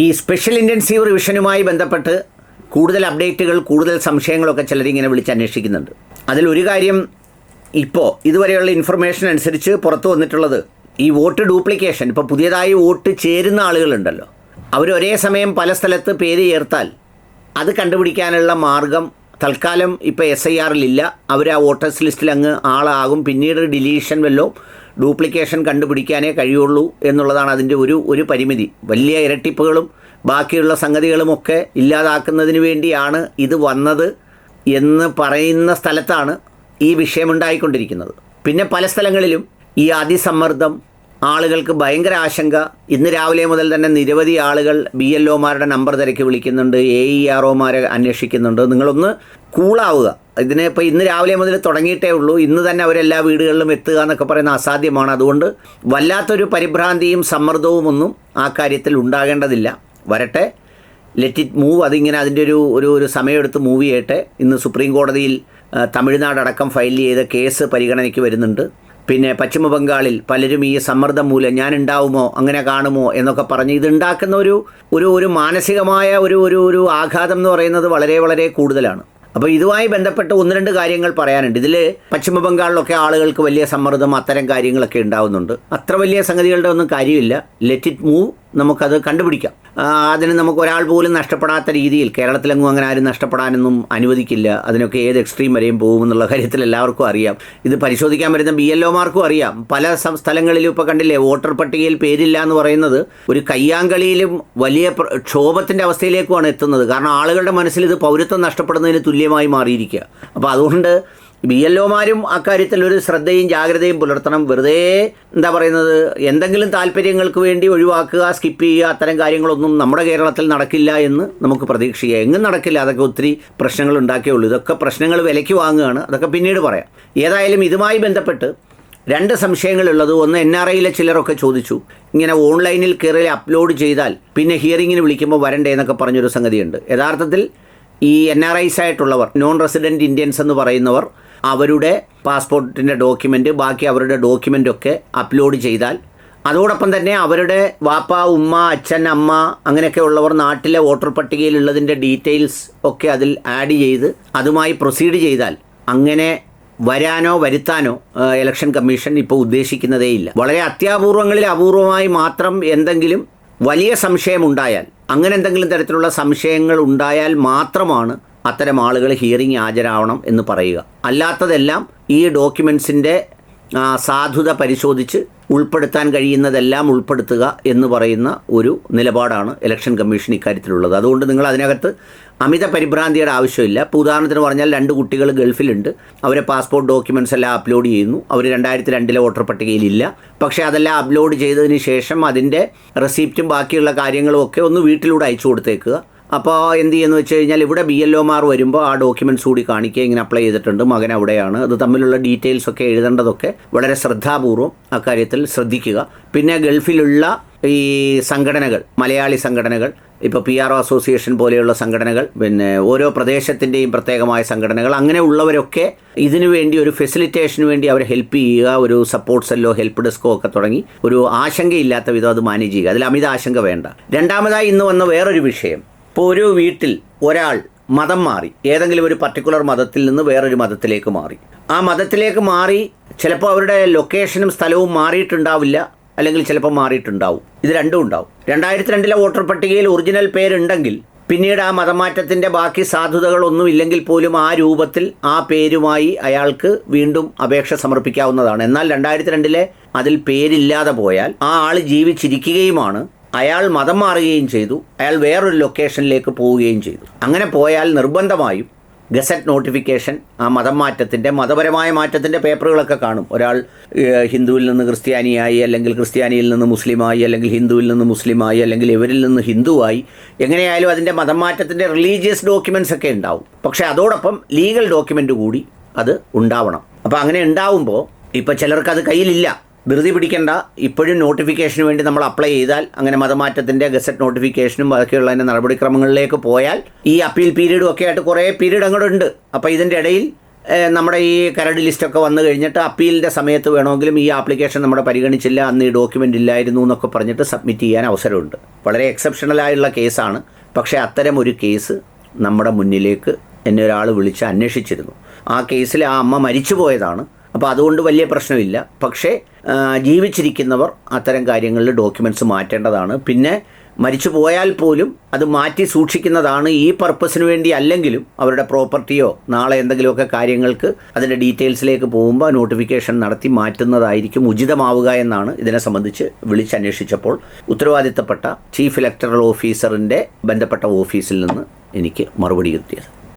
ഈ special intensive റിവിഷനുമായി ബന്ധപ്പെട്ട് കൂടുതൽ അപ്ഡേറ്റുകൾ കൂടുതൽ സംശയങ്ങളൊക്കെ ചിലരിങ്ങനെ വിളിച്ച് അന്വേഷിക്കുന്നുണ്ട്. അതിലൊരു കാര്യം ഇപ്പോൾ ഇതുവരെയുള്ള ഇൻഫർമേഷൻ അനുസരിച്ച് പുറത്തു വന്നിട്ടുള്ളത് ഈ വോട്ട് ഡ്യൂപ്ലിക്കേഷൻ ഇപ്പോൾ പുതിയതായി വോട്ട് ചേരുന്ന ആളുകളുണ്ടല്ലോ. അവർ ഒരേ സമയം പല സ്ഥലത്ത് പേര് ചേർത്താൽ അത് കണ്ടുപിടിക്കാനുള്ള മാർഗം തൽക്കാലം ഇപ്പോൾ എസ് ഐ ആറിലില്ല അവർ ആ വോട്ടേഴ്സ് ലിസ്റ്റിൽ അങ്ങ് ആളാകും. പിന്നീട് ഡിലീഷൻ വല്ലോ ഡ്യൂപ്ലിക്കേഷൻ കണ്ടുപിടിക്കാനേ കഴിയുള്ളൂ എന്നുള്ളതാണ് അതിന്റെ ഒരു ഒരു പരിമിതി. വലിയ ഇരട്ടിപ്പുകളും ബാക്കിയുള്ള സംഗതികളുമൊക്കെ ഇല്ലാതാക്കുന്നതിന് വേണ്ടിയാണ് ഇത് വന്നത് എന്ന് പറയുന്ന സ്ഥലത്താണ് ഈ വിഷയമുണ്ടായിക്കൊണ്ടിരിക്കുന്നത് പിന്നെ പല സ്ഥലങ്ങളിലും ഈ അതിസമ്മർദ്ദം ആളുകൾക്ക് ഭയങ്കര ആശങ്ക. ഇന്ന് രാവിലെ മുതൽ തന്നെ നിരവധി ആളുകൾ ബി എൽ ഒമാരുടെ നമ്പർ തിരക്കി വിളിക്കുന്നുണ്ട്. എ ഇ ആർ ഒമാരെ അന്വേഷിക്കുന്നുണ്ട്. നിങ്ങളൊന്ന് കൂളാവുക ഇതിനെ ഇപ്പോൾ ഇന്ന് രാവിലെ മുതൽ തുടങ്ങിയിട്ടേ ഉള്ളൂ. ഇന്ന് തന്നെ അവരെല്ലാ വീടുകളിലും എത്തുക എന്നൊക്കെ പറയുന്ന അസാധ്യമാണ്. അതുകൊണ്ട് വല്ലാത്തൊരു പരിഭ്രാന്തിയും സമ്മർദ്ദവും ഒന്നും ആ കാര്യത്തിൽ ഉണ്ടാകേണ്ടതില്ല. വരട്ടെ. ലെറ്റ് ഇറ്റ് മൂവ് അതിങ്ങനെ അതിന്റെ ഒരു ഒരു ഒരു സമയമെടുത്ത് മൂവ് ചെയ്യട്ടെ. ഇന്ന് സുപ്രീം കോടതിയിൽ തമിഴ്നാട് അടക്കം ഫയൽ ചെയ്ത കേസ് പരിഗണനയ്ക്ക് വരുന്നുണ്ട്. പിന്നെ പശ്ചിമ ബംഗാളിൽ പലരും ഈ സമ്മർദ്ദം മൂലം ഞാൻ ഉണ്ടാവുമോ അങ്ങനെ കാണുമോ എന്നൊക്കെ പറഞ്ഞ് ഇതുണ്ടാക്കുന്ന ഒരു ഒരു ഒരു മാനസികമായ ഒരു ഒരു ഒരു ആഘാതം എന്ന് പറയുന്നത് വളരെ വളരെ കൂടുതലാണ്. അപ്പോൾ ഇതുമായി ബന്ധപ്പെട്ട് ഒന്ന് രണ്ട് കാര്യങ്ങൾ പറയാനുണ്ട്. ഇതിൽ പശ്ചിമ ബംഗാളിലൊക്കെ ആളുകൾക്ക് വലിയ സമ്മർദ്ദം അത്തരം കാര്യങ്ങളൊക്കെ ഉണ്ടാവുന്നുണ്ട്. അത്ര വലിയ സംഗതികളുടെ ഒന്നും കാര്യമില്ല. ലെറ്റ് ഇറ്റ് മൂവ് നമുക്കത് കണ്ടുപിടിക്കാം. അതിന് നമുക്ക് ഒരാൾ പോലും നഷ്ടപ്പെടാത്ത രീതിയിൽ കേരളത്തിലെങ്ങും അങ്ങനെ ആരും നഷ്ടപ്പെടാനൊന്നും അനുവദിക്കില്ല. അതിനൊക്കെ ഏത് എക്സ്ട്രീം വരെയും പോകുമെന്നുള്ള കാര്യത്തിൽ എല്ലാവർക്കും അറിയാം. ഇത് പരിശോധിക്കാൻ വരുന്ന ബി എൽ ഒമാർക്കും അറിയാം. പല സ്ഥലങ്ങളിലും ഇപ്പോൾ കണ്ടില്ലേ വോട്ടർ പട്ടികയിൽ പേരില്ല എന്ന് പറയുന്നത് ഒരു കയ്യാങ്കളിയിലും വലിയ ക്ഷോഭത്തിന്റെ അവസ്ഥയിലേക്കുമാണ് എത്തുന്നത്. കാരണം ആളുകളുടെ മനസ്സിൽ ഇത് പൗരത്വം നഷ്ടപ്പെടുന്നതിന് തുല്യമായി മാറിയിരിക്കുക. അപ്പോൾ അതുകൊണ്ട് ബി എൽ ഒമാരും അക്കാര്യത്തിൽ ഒരു ശ്രദ്ധയും ജാഗ്രതയും പുലർത്തണം. വെറുതെ എന്താ പറയുന്നത്? എന്തെങ്കിലും താല്പര്യങ്ങൾക്ക് വേണ്ടി ഒഴിവാക്കുക സ്കിപ്പ് ചെയ്യുക അത്തരം കാര്യങ്ങളൊന്നും നമ്മുടെ കേരളത്തിൽ നടക്കില്ല എന്ന് നമുക്ക് പ്രതീക്ഷിക്കാം. എങ്ങും നടക്കില്ല. അതൊക്കെ ഒത്തിരി പ്രശ്നങ്ങൾ ഉണ്ടാക്കിയുള്ളൂ ഇതൊക്കെ പ്രശ്നങ്ങൾ വിലയ്ക്ക് വാങ്ങുകയാണ്. അതൊക്കെ പിന്നീട് പറയാം. ഏതായാലും ഇതുമായി ബന്ധപ്പെട്ട് രണ്ട് സംശയങ്ങളുള്ളത്. ഒന്ന് എൻ ആർ ഐയിലെ ചിലരൊക്കെ ചോദിച്ചു. ഇങ്ങനെ ഓൺലൈനിൽ കയറി അപ്ലോഡ് ചെയ്താൽ പിന്നെ ഹിയറിങ്ങിന് വിളിക്കുമ്പോൾ വരണ്ടേ എന്നൊക്കെ പറഞ്ഞൊരു സംഗതിയുണ്ട്. യഥാർത്ഥത്തിൽ ഈ എൻ ആർ ഐസ് ആയിട്ടുള്ളവർ നോൺ റെസിഡന്റ് ഇന്ത്യൻസ് എന്ന് പറയുന്നവർ അവരുടെ പാസ്പോർട്ടിന്റെ ഡോക്യുമെന്റ് ബാക്കി അവരുടെ ഡോക്യുമെന്റൊക്കെ അപ്ലോഡ് ചെയ്താൽ അതോടൊപ്പം തന്നെ അവരുടെ വാപ്പ ഉമ്മ അച്ഛൻ അമ്മ അങ്ങനെയൊക്കെ ഉള്ളവർ നാട്ടിലെ വോട്ടർ പട്ടികയിലുള്ളതിന്റെ ഡീറ്റെയിൽസ് ഒക്കെ അതിൽ ആഡ് ചെയ്ത് അതുമായി പ്രൊസീഡ് ചെയ്താൽ അങ്ങനെ വരാനോ വരുത്താനോ ഇലക്ഷൻ കമ്മീഷൻ ഇപ്പോൾ ഉദ്ദേശിക്കുന്നതേയില്ല. വളരെ അത്യാപൂർവങ്ങളിൽ അപൂർവമായി മാത്രം എന്തെങ്കിലും വലിയ സംശയമുണ്ടായാൽ അങ്ങനെ എന്തെങ്കിലും തരത്തിലുള്ള സംശയങ്ങൾ ഉണ്ടായാൽ മാത്രമാണ് അത്തരം ആളുകൾ ഹിയറിംഗ് ഹാജരാവണം എന്ന് പറയുക. അല്ലാത്തതെല്ലാം ഈ ഡോക്യുമെൻസിന്റെ സാധുത പരിശോധിച്ച് ഉൾപ്പെടുത്താൻ കഴിയുന്നതെല്ലാം ഉൾപ്പെടുത്തുക എന്ന് പറയുന്ന ഒരു നിലപാടാണ് ഇലക്ഷൻ കമ്മീഷൻ ഇക്കാര്യത്തിലുള്ളത്. അതുകൊണ്ട് നിങ്ങൾ അതിനകത്ത് അമിത പരിഭ്രാന്തിയുടെ ആവശ്യമില്ല. ഇപ്പോൾ ഉദാഹരണത്തിന് പറഞ്ഞാൽ രണ്ട് കുട്ടികൾ ഗൾഫിലുണ്ട്. അവരെ പാസ്പോർട്ട് ഡോക്യുമെന്റ്സ് എല്ലാം അപ്ലോഡ് ചെയ്യുന്നു. അവർ രണ്ടായിരത്തി രണ്ടിലെ വോട്ടർ പട്ടികയിലില്ല. പക്ഷേ അതെല്ലാം അപ്ലോഡ് ചെയ്തതിന് ശേഷം അതിന്റെ റെസിപ്റ്റും ബാക്കിയുള്ള കാര്യങ്ങളും ഒക്കെ ഒന്ന് വീട്ടിലൂടെ അയച്ചു കൊടുത്തേക്കുക. അപ്പോൾ എന്ത് ചെയ്യുന്നു വെച്ച് കഴിഞ്ഞാൽ ഇവിടെ ബി എൽ വരുമ്പോൾ ആ ഡോക്യുമെന്റ്സ് കൂടി കാണിക്കുക. ഇങ്ങനെ അപ്ലൈ ചെയ്തിട്ടുണ്ട്. മകൻ അവിടെയാണ്. അത് തമ്മിലുള്ള ഡീറ്റെയിൽസ് ഒക്കെ എഴുതേണ്ടതൊക്കെ വളരെ ശ്രദ്ധാപൂർവം അക്കാര്യത്തിൽ ശ്രദ്ധിക്കുക. പിന്നെ ഗൾഫിലുള്ള ഈ സംഘടനകൾ മലയാളി സംഘടനകൾ ഇപ്പോൾ പി ആർ ഒ അസോസിയേഷൻ പോലെയുള്ള സംഘടനകൾ പിന്നെ ഓരോ പ്രദേശത്തിന്റെയും പ്രത്യേകമായ സംഘടനകൾ അങ്ങനെ ഉള്ളവരൊക്കെ ഇതിനു വേണ്ടി ഒരു ഫെസിലിറ്റേഷന് വേണ്ടി അവരെ ഹെൽപ്പ് ചെയ്യുക. ഒരു സപ്പോർട്ട് സെല്ലോ ഹെൽപ്പ് ഡെസ്കോ ഒക്കെ തുടങ്ങി ഒരു ആശങ്കയില്ലാത്ത വിധം അത് മാനേജ് ചെയ്യുക. അതിൽ അമിത ആശങ്ക വേണ്ട. രണ്ടാമതായി ഇന്ന് വന്ന വേറൊരു വിഷയം. ഇപ്പോൾ ഒരു വീട്ടിൽ ഒരാൾ മതം മാറി ഏതെങ്കിലും ഒരു പർട്ടിക്കുലർ മതത്തിൽ നിന്ന് വേറൊരു മതത്തിലേക്ക് മാറി. ആ മതത്തിലേക്ക് മാറി ചിലപ്പോൾ അവരുടെ ലൊക്കേഷനും സ്ഥലവും മാറിയിട്ടുണ്ടാവില്ല അല്ലെങ്കിൽ ചിലപ്പോൾ മാറിയിട്ടുണ്ടാവും. ഇത് രണ്ടും ഉണ്ടാവും. രണ്ടായിരത്തി രണ്ടിലെ വോട്ടർ പട്ടികയിൽ ഒറിജിനൽ പേരുണ്ടെങ്കിൽ പിന്നീട് ആ മതമാറ്റത്തിന്റെ ബാക്കി സാധുതകളൊന്നും ഇല്ലെങ്കിൽ പോലും ആ രൂപത്തിൽ ആ പേരുമായി അയാൾക്ക് വീണ്ടും അപേക്ഷ സമർപ്പിക്കാവുന്നതാണ്. എന്നാൽ രണ്ടായിരത്തി രണ്ടിലെ അതിൽ പേരില്ലാതെ പോയാൽ ആ ആൾ ജീവിച്ചിരിക്കുകയുമാണ്. അയാൾ മതം മാറുകയും ചെയ്തു. അയാൾ വേറൊരു ലൊക്കേഷനിലേക്ക് പോവുകയും ചെയ്തു. അങ്ങനെ പോയാൽ നിർബന്ധമായും ഗസറ്റ് നോട്ടിഫിക്കേഷൻ ആ മതം മാറ്റത്തിന്റെ മതപരമായ മാറ്റത്തിന്റെ പേപ്പറുകളൊക്കെ കാണും. ഒരാൾ ഹിന്ദുവിൽ നിന്ന് ക്രിസ്ത്യാനിയായി അല്ലെങ്കിൽ ക്രിസ്ത്യാനിയിൽ നിന്ന് മുസ്ലിമായി അല്ലെങ്കിൽ ഹിന്ദുവിൽ നിന്ന് മുസ്ലിമായി അല്ലെങ്കിൽ ഇവരിൽ നിന്ന് ഹിന്ദുവായി എങ്ങനെയായാലും അതിന്റെ മതം മാറ്റത്തിന്റെ റിലീജിയസ് ഡോക്യുമെൻസ് ഒക്കെ ഉണ്ടാവും. പക്ഷേ അതോടൊപ്പം ലീഗൽ ഡോക്യുമെന്റ് കൂടി അത് ഉണ്ടാവണം. അപ്പോൾ അങ്ങനെ ഉണ്ടാവുമ്പോൾ ഇപ്പോൾ ചിലർക്ക് അത് കയ്യിലില്ല. ധൃതി പിടിക്കേണ്ട. ഇപ്പോഴും നോട്ടിഫിക്കേഷന് വേണ്ടി നമ്മൾ അപ്ലൈ ചെയ്താൽ അങ്ങനെ മതമാറ്റത്തിന്റെ ഗസറ്റ് നോട്ടിഫിക്കേഷനും ബാക്കിയുള്ളതിന്റെ നടപടിക്രമങ്ങളിലേക്ക് പോയാൽ ഈ അപ്പീൽ പീരീഡും ഒക്കെ ആയിട്ട് കുറേ പീരീഡ് അങ്ങോട്ട് ഉണ്ട്. അപ്പോൾ ഇതിന്റെ ഇടയിൽ നമ്മുടെ ഈ കരട് ലിസ്റ്റൊക്കെ വന്നു കഴിഞ്ഞിട്ട് അപ്പീലിന്റെ സമയത്ത് വേണമെങ്കിലും ഈ ആപ്ലിക്കേഷൻ നമ്മുടെ പരിഗണിച്ചില്ല അന്ന് ഈ ഡോക്യുമെന്റ് ഇല്ലായിരുന്നു എന്നൊക്കെ പറഞ്ഞിട്ട് സബ്മിറ്റ് ചെയ്യാൻ അവസരമുണ്ട്. വളരെ എക്സെപ്ഷണലായുള്ള കേസാണ് പക്ഷേ അത്തരം ഒരു കേസ് നമ്മുടെ മുന്നിലേക്ക് എന്നെ ഒരാൾ വിളിച്ച് അന്വേഷിച്ചിരുന്നു. ആ കേസിൽ ആ അമ്മ മരിച്ചു പോയതാണ് അപ്പോൾ അതുകൊണ്ട് വലിയ പ്രശ്നമില്ല. പക്ഷേ ജീവിച്ചിരിക്കുന്നവർ അത്തരം കാര്യങ്ങളിൽ ഡോക്യുമെന്റ്സ് മാറ്റേണ്ടതാണ്. പിന്നെ മരിച്ചു പോയാൽ പോലും അത് മാറ്റി സൂക്ഷിക്കുന്നതാണ് ഈ പർപ്പസിന് വേണ്ടി അല്ലെങ്കിലും അവരുടെ പ്രോപ്പർട്ടിയോ നാളെ എന്തെങ്കിലുമൊക്കെ കാര്യങ്ങൾക്ക് അതിന്റെ ഡീറ്റെയിൽസിലേക്ക് പോകുമ്പോൾ നോട്ടിഫിക്കേഷൻ നടത്തി മാറ്റുന്നതായിരിക്കും ഉചിതമാവുക എന്നാണ് ഇതിനെ സംബന്ധിച്ച് വിളിച്ചന്വേഷിച്ചപ്പോൾ ഉത്തരവാദിത്തപ്പെട്ട ചീഫ് ഇലക്ടറൽ ഓഫീസറിന്റെ ബന്ധപ്പെട്ട ഓഫീസിൽ നിന്ന് എനിക്ക് മറുപടി കിട്ടിയത്.